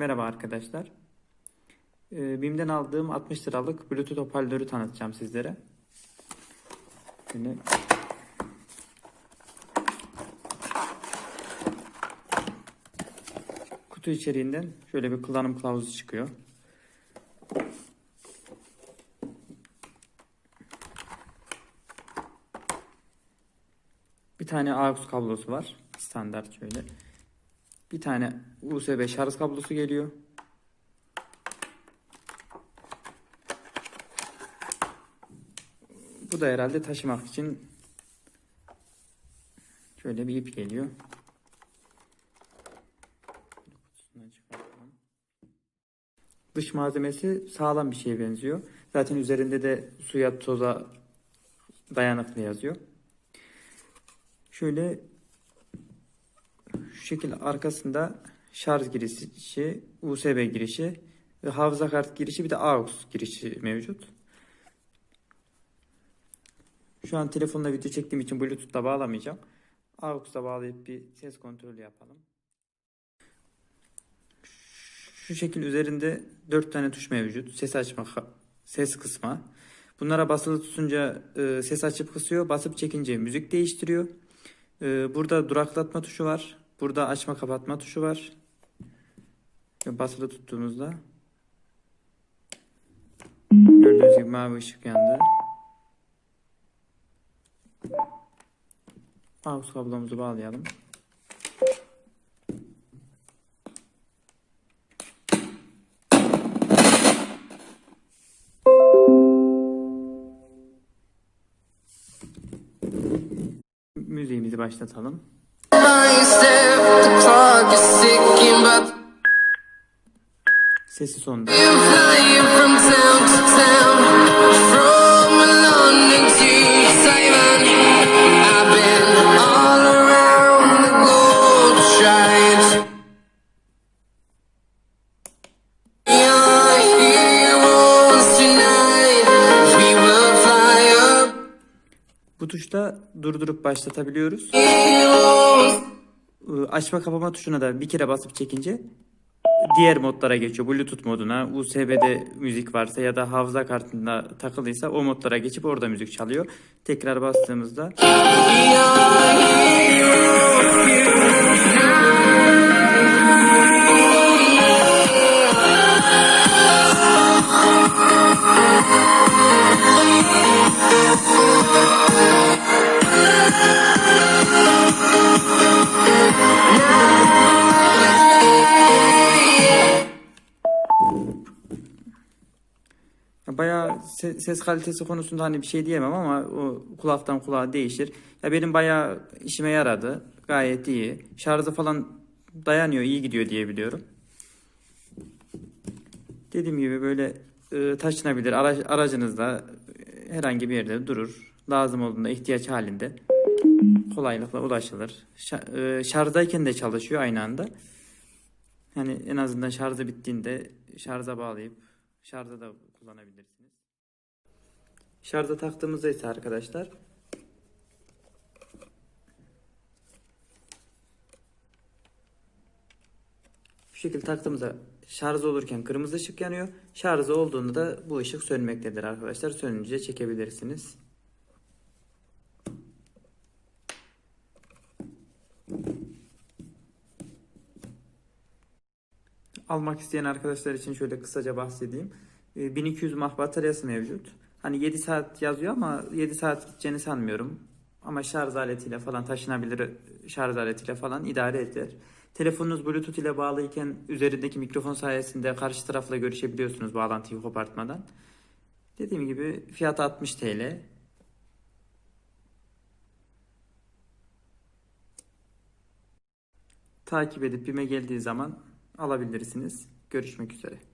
Merhaba arkadaşlar. Ee, BİM'den aldığım 60 liralık Bluetooth hoparlörü tanıtacağım sizlere. Şimdi kutu içeriğinden şöyle bir kullanım kılavuzu çıkıyor. Bir tane AUX kablosu var. Standart şöyle. Bir tane USB şarj kablosu geliyor. Bu da herhalde taşımak için şöyle bir ip geliyor. Dış malzemesi sağlam bir şeye benziyor. Zaten üzerinde de suya toza dayanıklı yazıyor. Şöyle şu şekil arkasında şarj girişi, USB girişi ve hafıza kart girişi bir de AUX girişi mevcut. Şu an telefonla video çektiğim için Bluetooth'la bağlamayacağım. AUX'la bağlayıp bir ses kontrolü yapalım. Şu şekil üzerinde 4 tane tuş mevcut. Ses açma, ses kısma. Bunlara basılı tutunca e, ses açıp kısıyor. Basıp çekince müzik değiştiriyor. E, burada duraklatma tuşu var. Burada açma kapatma tuşu var. Basılı tuttuğumuzda gördüğünüz gibi mavi ışık yandı. AUX kablomuzu bağlayalım. Müziğimizi başlatalım. Sesi up, Bu tuşta durdurup başlatabiliyoruz. Ee, Açma kapama tuşuna da bir kere basıp çekince diğer modlara geçiyor. Bluetooth moduna, USB'de müzik varsa ya da hafıza kartında takılıysa o modlara geçip orada müzik çalıyor. Tekrar bastığımızda bayağı se- ses kalitesi konusunda hani bir şey diyemem ama o kulaktan kulağa değişir. Ya benim bayağı işime yaradı. Gayet iyi. Şarjı falan dayanıyor, iyi gidiyor diye biliyorum. Dediğim gibi böyle e, taşınabilir. Ara- aracınızda e, herhangi bir yerde durur. Lazım olduğunda ihtiyaç halinde kolaylıkla ulaşılır. E, şarjdayken de çalışıyor aynı anda. Yani en azından şarjı bittiğinde şarja bağlayıp şarjda da kullanabilirsiniz. Şarja taktığımızda ise arkadaşlar bu şekilde taktığımızda şarj olurken kırmızı ışık yanıyor. Şarjı olduğunda da bu ışık sönmektedir arkadaşlar. Sönünce çekebilirsiniz. Almak isteyen arkadaşlar için şöyle kısaca bahsedeyim. Ee, 1200 mAh bataryası mevcut. Hani 7 saat yazıyor ama 7 saat gideceğini sanmıyorum. Ama şarj aletiyle falan taşınabilir şarj aletiyle falan idare eder. Telefonunuz Bluetooth ile bağlıyken üzerindeki mikrofon sayesinde karşı tarafla görüşebiliyorsunuz bağlantıyı kopartmadan. Dediğim gibi fiyatı 60 TL. Takip edip BİM'e geldiği zaman alabilirsiniz. Görüşmek üzere.